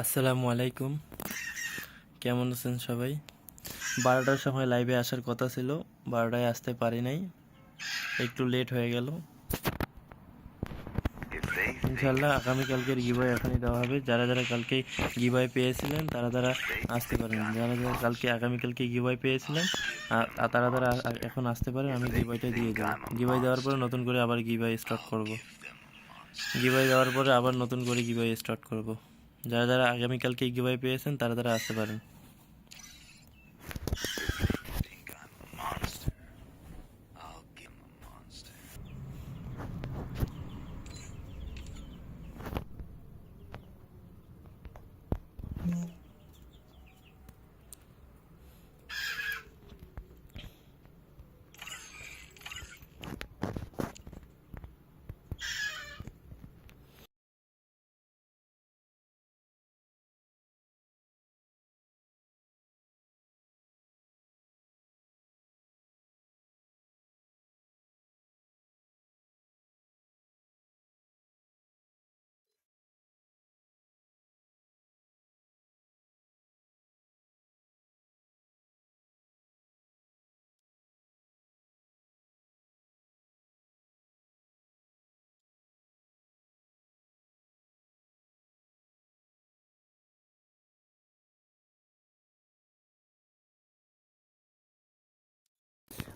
আসসালামু আলাইকুম। কেমন আছেন সবাই? বারোটার সময় লাইভে আসার কথা ছিল, বারোটায় আসতে পারি নাই। একটু লেট হয়ে গেল। ইনশাল্লাহ আগামীকালকের গিবয় এখনই দেওয়া হবে। যারা যারা কালকে গিবয় পেয়েছিলেন, তারা তারা আসতে পারেন। যারা যারা কালকে আগামীকালকে গিবয় পেয়েছিলেন তারা তারা এখন আসতে পারেন। আমি গিবয়টা দিয়ে দেবো। গিবয় দেওয়ার পরে নতুন করে আবার গিবয় স্টার্ট করব। গিবয় যাওয়ার পরে আবার নতুন করে গিবাই স্টার্ট করব। যারা যারা আগামীকালকে গিবাই পেয়েছেন, তারা তারা আসতে পারেন।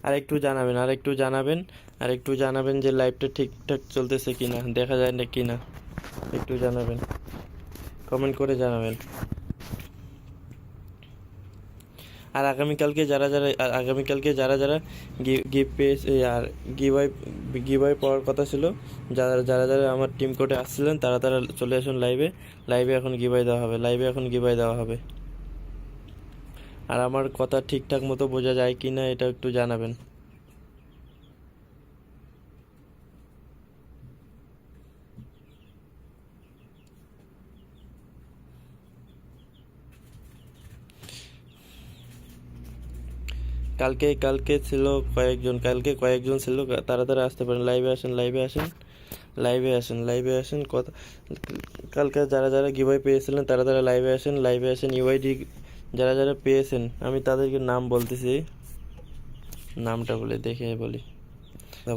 আর একটু জানাবেন আর একটু জানাবেন আর একটু জানাবেন যে লাইভটা ঠিকঠাক চলতেছে কি না দেখা যায় না কি না একটু জানাবেন কমেন্ট করে জানাবেন। আর আগামীকালকে যারা যারা আগামীকালকে যারা যারা গিফট পেয়েছে আর গিভাই গিভাই পাওয়ার কথা ছিল, যারা যারা যারা আমার টিম কোর্টে আসছিলেন, তারা তারা চলে আসুন লাইভে লাইভে এখন গিভাই দেওয়া হবে লাইভে এখন গিভাই দেওয়া হবে। আর আমার কথা ঠিকঠাক মতো বোঝা যায় কি না, এটা একটু জানাবেন। কালকে কালকে ছিল কয়েকজন, কালকে কয়েকজন ছিল, তারা আসতে পারেন। লাইভে আসেন লাইভে আসেন লাইভে আসেন লাইভে আসেন, কথা কালকে যারা যারা গিভাই পেয়েছিলেন, তারা তারা লাইভে আসেন লাইভে আসেন ইউআইডি যারা যারা পেয়েছেন, আমি তাদেরকে নাম বলতেছি। নামটা বলে দেখে বলি।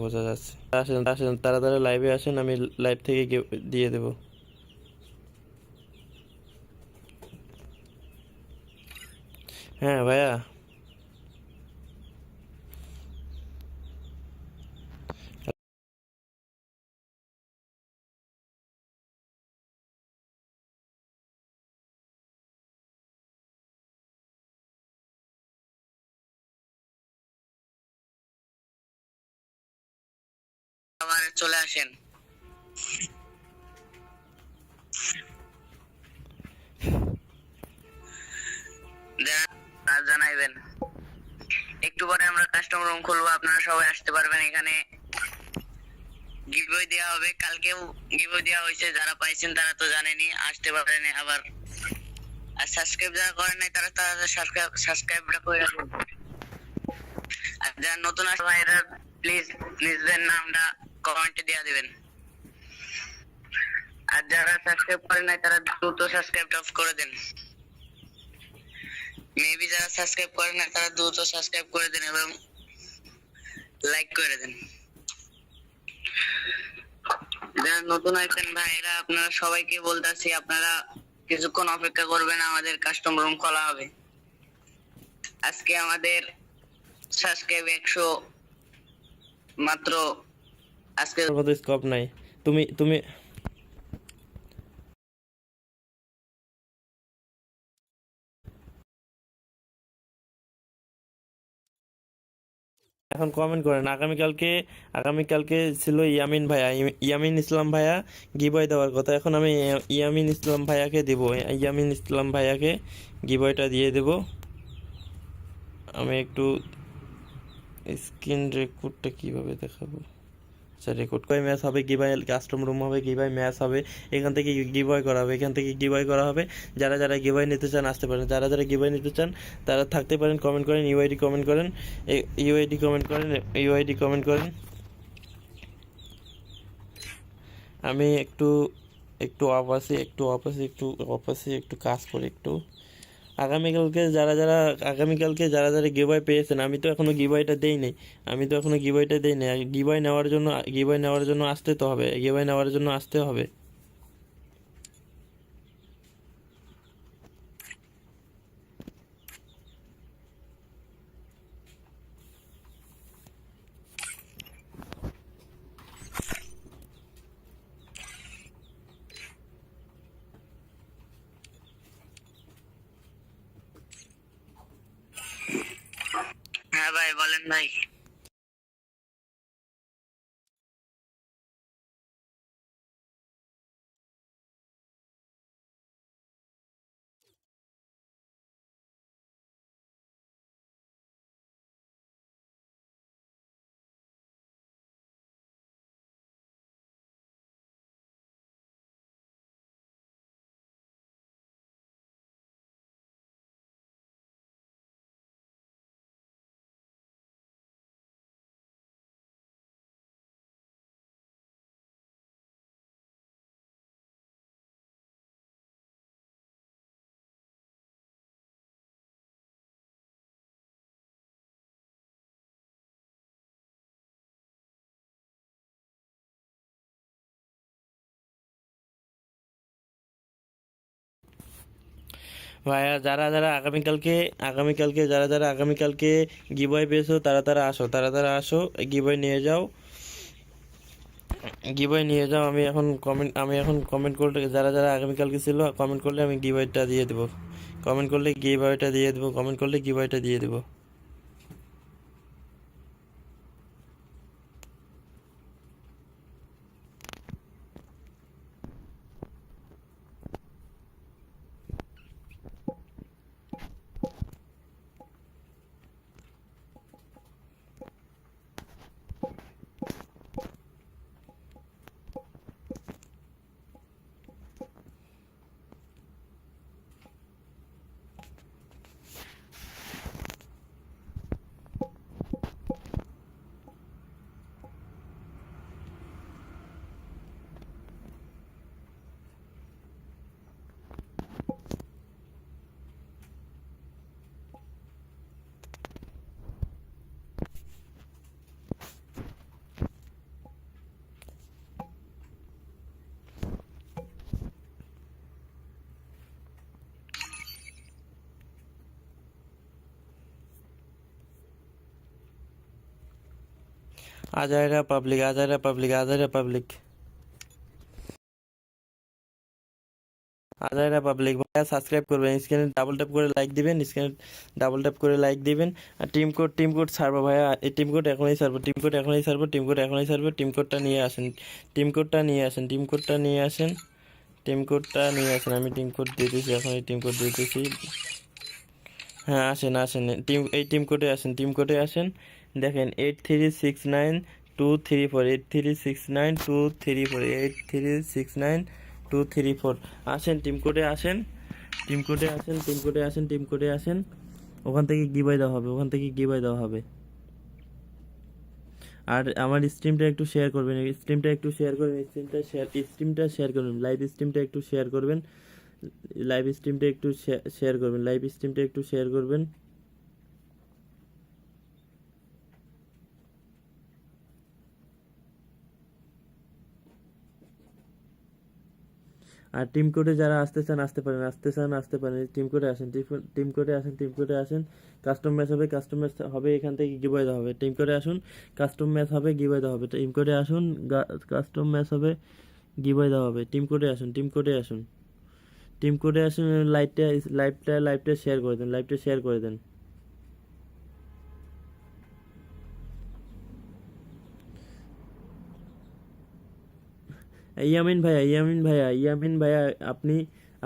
বোঝা যাচ্ছে। আসেন আসেন তারা তারা লাইভে আসেন, আমি লাইভ থেকে দিয়ে দেব। হ্যাঁ ভাইয়া। আবার চলে আসেন। জানাইবেন। একটু পরে আমরা কাস্টমার রুম খুলবো, আপনারা সবাই আসতে পারবেন এখানে। গিভওয়ে দেওয়া হবে, কালকেও গিভওয়ে দেওয়া হয়েছে, যারা পাইছেন তারা তো জানেনি আসতে পারেন আবার। আর সাবস্ক্রাইব যারা করেন নাই, তারা তারা সাবস্ক্রাইব সাবস্ক্রাইবটা করে আর যারা নতুন আসবে ভাইরা প্লিজ নিজেদের নামটা কমেন্টে দিবেন। আর যারা সাবস্ক্রাইব করেন নাই, তারা দ্রুত অফ করে দেন। মেবি যারা সাবস্ক্রাইব তারা দ্রুত সাবস্ক্রাইব করে দেন এবং লাইক করে দেন। যারা নতুন আছেন ভাইরা আপনারা সবাইকে বলতেছি, আপনারা কিছুক্ষণ অপেক্ষা করবেন, আমাদের কাস্টমার রুম খোলা হবে। আজকে আমাদের সাবস্ক্রাইব একশো মাত্র আজকে স্কোপ নাই। তুমি তুমি এখন কমেন্ট করেন, আগামীকালকে আগামীকালকে ছিল ইয়ামিন ভাইয়া। ইয়ামিন ইসলাম ভাইয়া গিবয় দেওয়ার কথা। এখন আমি ইয়ামিন ইসলাম ভাইয়াকে দেব। ইয়ামিন ইসলাম ভাইয়াকে গিবয়টা দিয়ে দেব। আমি একটু স্ক্রিন রেকর্ডটা কীভাবে দেখাবো? আচ্ছা রেকর্ড কয় ম্যাচ হবে ভাই কাস্টম রুম হবে ভাই ম্যাচ হবে, এখান থেকে গিভয় করা হবে এখান থেকে গিভয় করা হবে। যারা যারা গিভয় নিতে চান, আসতে পারেন। যারা যারা গিভয় নিতে চান, তারা থাকতে পারেন কমেন্ট করেন ইউআইডি কমেন্ট করেন ইউআইডি কমেন্ট করেন ইউআইডি কমেন্ট করেন। আমি একটু একটু অফ আছি, একটু অফ আছি, একটু অফ আছি, একটু কাজ করি, একটু। আগামীকালকে যারা যারা, আগামীকালকে যারা যারা গিবয় পেয়েছেন, আমি তো এখনও গিবয়টা দেই নাই। আমি তো এখনও গিবয়টা দেই নাই। গিবয় নেওয়ার জন্য গিবয় নেওয়ার জন্য আসতে তো হবে। গিবয় নেওয়ার জন্য আসতে হবে হ্যাঁ ভাই বলেন ভাই ভাইয়া, যারা যারা আগামীকালকে আগামীকালকে, যারা যারা আগামীকালকে গিবয় পেয়েছ, তারা তারা আসো, তারা তারা আসো গিবয় নিয়ে যাও। গিবয় নিয়ে যাও, আমি এখন কমেন্ট আমি এখন কমেন্ট করলে, যারা যারা আগামীকালকে ছিল কমেন্ট করলে আমি গিবয়টা দিয়ে দেবো। কমেন্ট করলে গিবয়টা দিয়ে দেবো কমেন্ট করলে গিবয়টা দিয়ে দেবো। আজাইরা পাবলিক আজাইরা পাবলিক আজাইরা পাবলিক আজাইরা পাবলিক ভাইয়া সাবস্ক্রাইব করবেন স্ক্রিনে ডাবল ট্যাপ করে লাইক দিবেন স্ক্রিনে ডাবল ট্যাপ করে লাইক দিবেন আর টিম কোড টিম কোড ছাড়বো ভাইয়া এই টিম কোড এখনই ছাড়বো টিম কোড এখনই ছাড়বো টিম কোড এখনই ছাড়বো টিম কোডটা নিয়ে আসেন টিম কোডটা নিয়ে আসেন টিম কোডটা নিয়ে আসেন টিম কোডটা নিয়ে আসেন আমি টিম কোড দিতেছি এখন এই টিম কোড দিতেছি হ্যাঁ আসেন আসেন টিম এই টিম কোডে আসেন টিম কোডে আসেন দেখেন eight three six nine two three four eight three six nine two three four eight three six nine two three four আসেন টিম কোডে আসেন টিম কোডে আসেন টিম কোডে আসেন টিম কোডে আসেন। ওখান থেকে গিবাই দেওয়া হবে, ওখান থেকে গিবাই দেওয়া হবে। আর আমার স্ট্রিমটা একটু শেয়ার করবেন স্ট্রিমটা একটু শেয়ার করবেন স্ট্রিমটা শেয়ার স্ট্রিমটা শেয়ার করবেন লাইভ স্ট্রিমটা একটু শেয়ার করবেন লাইভ স্ট্রিমটা একটু শেয়ার করবেন লাইভ স্ট্রিমটা একটু শেয়ার করবেন। আর টিম কোডে যারা আসতে চান, আসতে পারেন, আসতে চান, আসতে পারেন টিম কোডে আসেন টিম কোডে আসেন টিম কোডে আসেন কাস্টম ম্যাচ হবে কাস্টম ম্যাচ হবে, এখান থেকে গিবয় দেওয়া হবে। টিম কোডে আসুন কাস্টম ম্যাচ হবে গিবয় দেওয়া হবে। টিম কোডে আসুন কাস্টম ম্যাচ হবে গিবয় দেওয়া হবে। টিম কোডে আসুন টিম কোডে আসুন। টিম কোডে আসুন লাইভটা লাইভটা লাইভটা শেয়ার করে দেন লাইভটা শেয়ার করে দেন। ইয়ামিন ভাইয়া ইয়ামিন ভাইয়া ইয়ামিন ভাইয়া, আপনি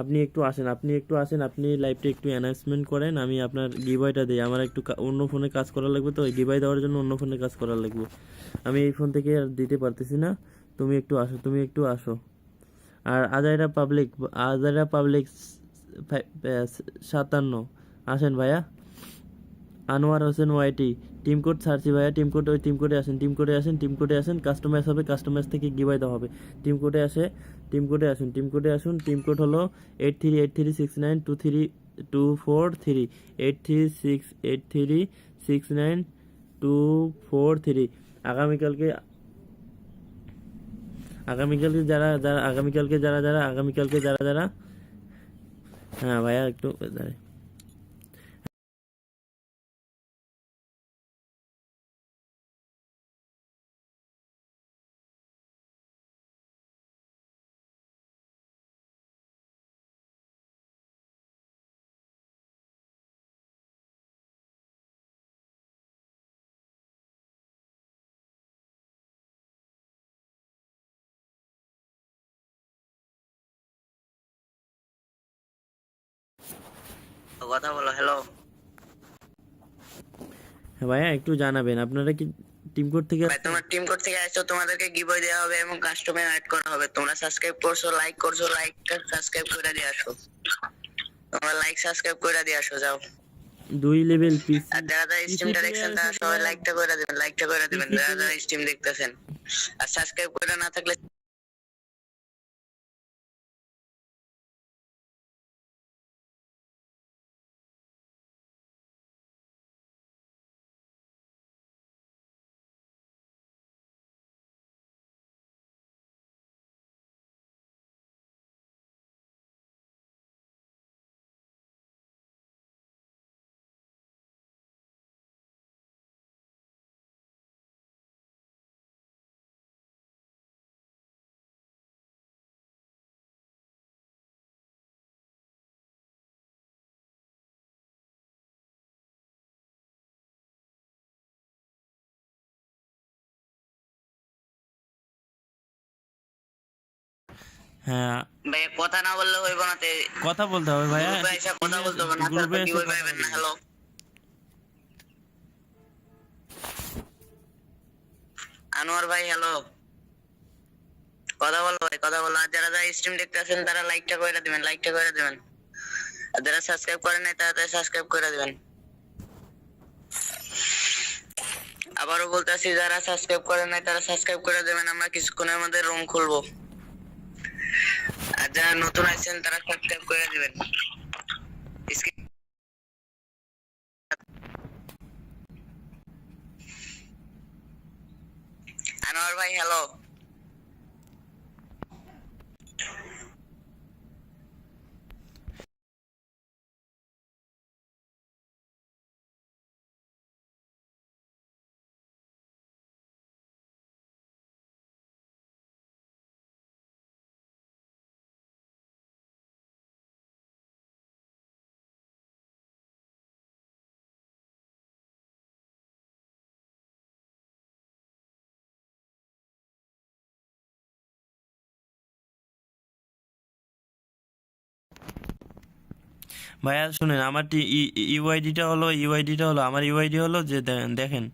আপনি একটু আসেন, আপনি একটু আসেন, আপনি লাইভটা একটু অ্যানাউন্সমেন্ট করেন, আমি আপনার গিভয়টা দিই। আমার একটু অন্য ফোনে কাজ করা লাগবে তো গিভয় দেওয়ার জন্য অন্য ফোনে কাজ করা লাগবে। আমি এই ফোন থেকে আর দিতে পারতেছি না, তুমি একটু আসো, তুমি একটু আসো। আর আজাইরা পাবলিক আজাইরা পাবলিক সাতান্ন, আসেন ভাইয়া। Anwar Hossain YT team code সার্চি ভাইয়া, টিম কোড ওই টিম কোডে আসেন, টিম কোডে আসেন, টিম কোডে আসেন, কাস্টমাইজ হবে, কাস্টমাইজ থেকে গিভাই দেওয়া হবে। টিম কোডে আসে, টিম কোডে আসুন, টিম কোডে আসুন, টিম কোড হলো eight three eight three six nine two three two four three eight three six eight three six nine two four three আগামীকালকে আগামীকালকে যারা যারা, আগামীকালকে যারা যারা, আগামীকালকে যারা যারা হ্যাঁ ভাইয়া একটু দাঁড়াই কথা বলো হ্যালো হ্যাঁ ভাইয়া একটু জানাবেন আপনারা কি টিম কোড থেকে ভাই তোমার টিম কোড থেকে আসছো তোমাদেরকে গিভওয়ে দেওয়া হবে এবং কাস্টমার অ্যাড করা হবে। তোমরা সাবস্ক্রাইব করছ লাইক করছ লাইক সাবস্ক্রাইব করে দিয়ে আসো। তোমরা লাইক সাবস্ক্রাইব করে দিয়ে আসো যাও। দুই লেভেল পিস আর যারা যারা স্ট্রিমটা দেখছেন তারা সবাই লাইকটা করে দিবেন লাইকটা করে দিবেন। যারা যারা স্ট্রিম দেখতেছেন। আর সাবস্ক্রাইব করে না থাকলে হ্যাঁ। ভাই কথা না বললে হইব না তে। কথা বলতে হবে ভাইয়া। কথা বলতে হবে না গ্রুপে এসে পাবেন না হ্যালো। আনোয়ার ভাই হ্যালো। কথা বলো ভাই কথা বলো। আর যারা যারা স্ট্রিম দেখতে আছেন তারা লাইকটা করে দিবেন লাইকটা করে দিবেন। আর যারা সাবস্ক্রাইব করেন নাই তারা সাবস্ক্রাইব করে দিবেন। আবারও বলতেছি যারা সাবস্ক্রাইব করেন নাই তারা সাবস্ক্রাইব করে দেবেন। আমরা কিছুক্ষণের মধ্যে রুম খুলবো। আর যারা নতুন আছেন তারা সাবস্ক্রাইব করে দিবেন। আনোয়ার ভাই হ্যালো ভাইয়া, শুনেন, আমার ইউআইডিটা হলো ইউআইডিটা হলো, আমার ইউআইডি হলো যে দেখেন,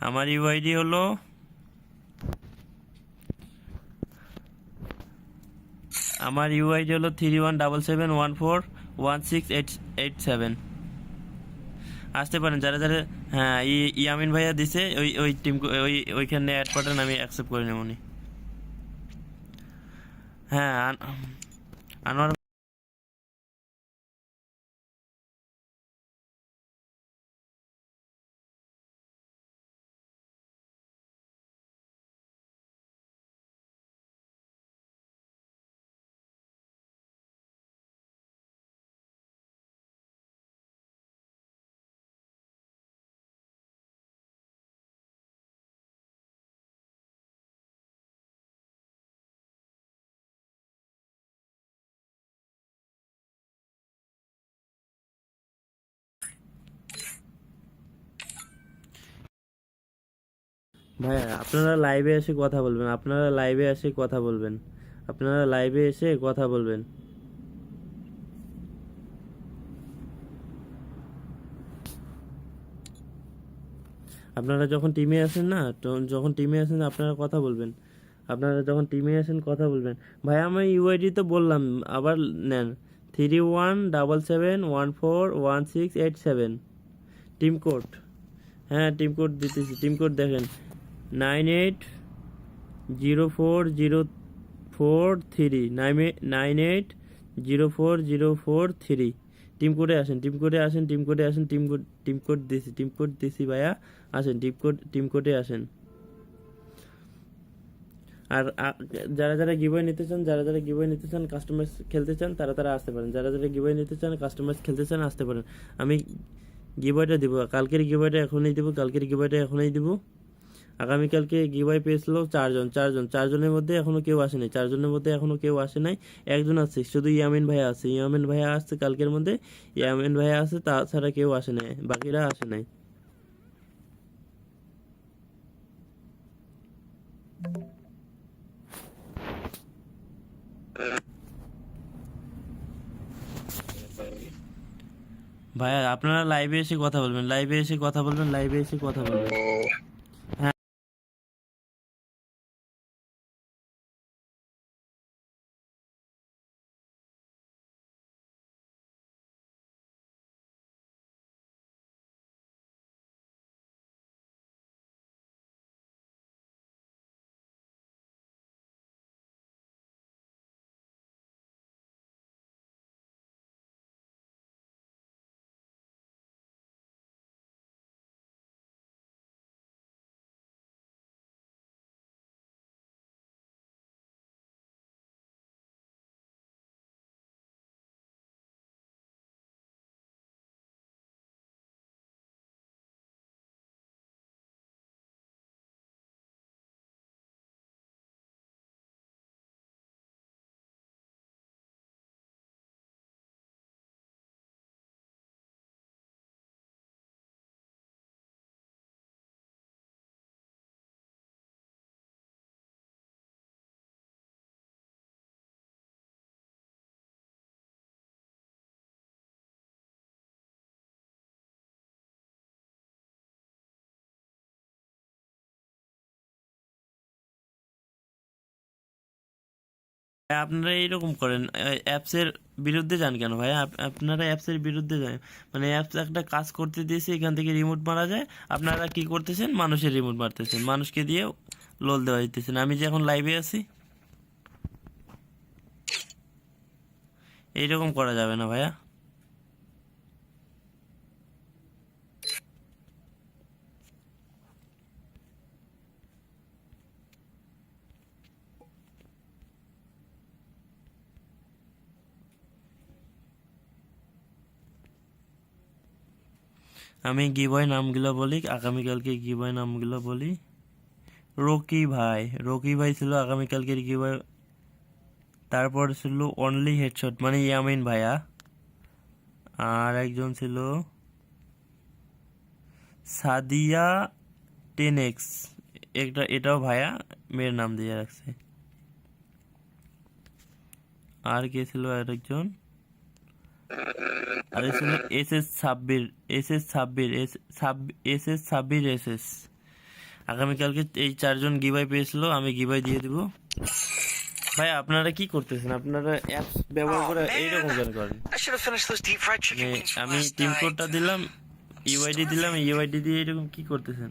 আমার ইউআইডি হলো আমার ইউআইডি হলো three one double seven one four one six eight eight seven. আসতে পারেন, যারা যারা হ্যাঁ ইয়ামিন ভাইয়া দিছে, ওই ওই টিম ওই, ওইখানে অ্যাড পাঠান, আমি অ্যাকসেপ্ট করে নেব উনি। হ্যাঁ আন- আনোয়ার ভাইয়া, আপনারা লাইভে এসে কথা বলবেন, আপনারা লাইভে এসে কথা বলবেন, আপনারা লাইভে এসে কথা বলবেন। আপনারা যখন টিমে আসেন না যখন টিমে আসেন, আপনারা কথা বলবেন। আপনারা যখন টিমে আসেন, কথা বলবেন। ভাই আমি ইউআইডি তো বললাম, আবার নেন। Three one double seven one four one six eight seven team code হ্যাঁ টিম কোড দিতেছি টিম কোড দেখেন। Nine eight zero four zero four three nine eight zero four zero four three team কোডে আসেন team কোডে আসেন team কোডে আসেন team code team code দিছি টিম কোড দিছি ভাইয়া। আসেন টিম কোড টিম কোডে আসেন। আর যারা যারা গিবই নিতে চান, যারা যারা গিবই নিতে চান কাস্টমাইজ খেলতে চান, তারা তারা আসতে পারেন। যারা যারা গিবই নিতে চান কাস্টমাইজ খেলতে চান, আসতে পারেন। আমি গিবয়টা দিব, কালকের গিবয়টা এখনই দিব, কালকের গিবয়টা এখনই দিব। আগামীকালকে গিবাই পেয়েছিল চারজন চারজন, চারজনের মধ্যে এখনও কেউ আসে আসেনি, চারজনের মধ্যে এখনও কেউ আসে নাই, একজন আছে, শুধু ইয়ামিন ভাইয়া আছে, ইয়ামিন ভাইয়া আসছে কালকের মধ্যে, ইয়ামিন ভাইয়া আছে তাছাড়া কেউ আসে নাই, বাকিরা আসে নাই। ভাইয়া, আপনারা লাইভে এসে কথা বলবেন লাইভে এসে কথা বলবেন লাইভে এসে কথা বলবেন। আপনারা এইরকম করেন অ্যাপসের বিরুদ্ধে যান কেন ভাই? আপ- আপনারা অ্যাপসের বিরুদ্ধে যান। মানে অ্যাপস একটা কাজ করতে দিয়েছে, এখান থেকে রিমোট মারা যায়। আপনারা কি করতেছেন? মানুষের রিমোট মারতেছেন। মানুষকে দিয়ে লোল দেওয়া দিতেছেন আমি যে এখন লাইভে আছি, এইরকম করা যাবে না ভাইয়া। আমি গিবয় নামগুলো বলি, আগামীকালকে গিবয় নামগুলো বলি। রকি ভাই রকি ভাই ছিল আগামীকালকের গিবয়, তারপর ছিল অনলি হেডশট মানে ইয়ামিন ভাইয়া। আর একজন ছিল সাদিয়া টেনেক্স, একটা এটাও ভাইয়া, মেয়ের নাম দিয়ে রাখছে। আর কে ছিল আরেকজন? আর এ ছিল S S Shabbir S S Shabbir S S S Shabbir S S আগামীকালকে এই চারজন গিবাই পেয়েছিল আমি গিবাই দিয়ে দিব। ভাই আপনারা কি করতেছেন? আপনারা অ্যাপস ব্যবহার করে এইরকম কেন করেন? মানে আমি টিম কোডটা দিলাম ইউআইডি দিলাম ইউআইডি দিয়ে এরকম কি করতেছেন?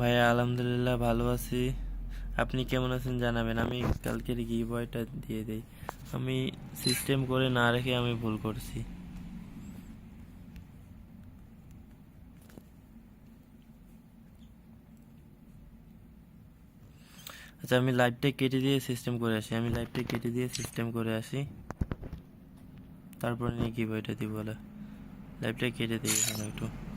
ভাইয়া আলহামদুলিল্লাহ ভালো আছি। আপনি কেমন আছেন জানাবেন। আমি কালকের গিভ বয়টা দিয়ে দেই। আমি সিস্টেম করে না রেখে আমি ভুল করছি। আচ্ছা আমি লাইভটা কেটে দিয়ে সিস্টেম করে আসি। আমি লাইভটা কেটে দিয়ে সিস্টেম করে আসি। তারপরে নিয়ে দিব, বলে। লাইভটা কেটে দিই এখন একটু।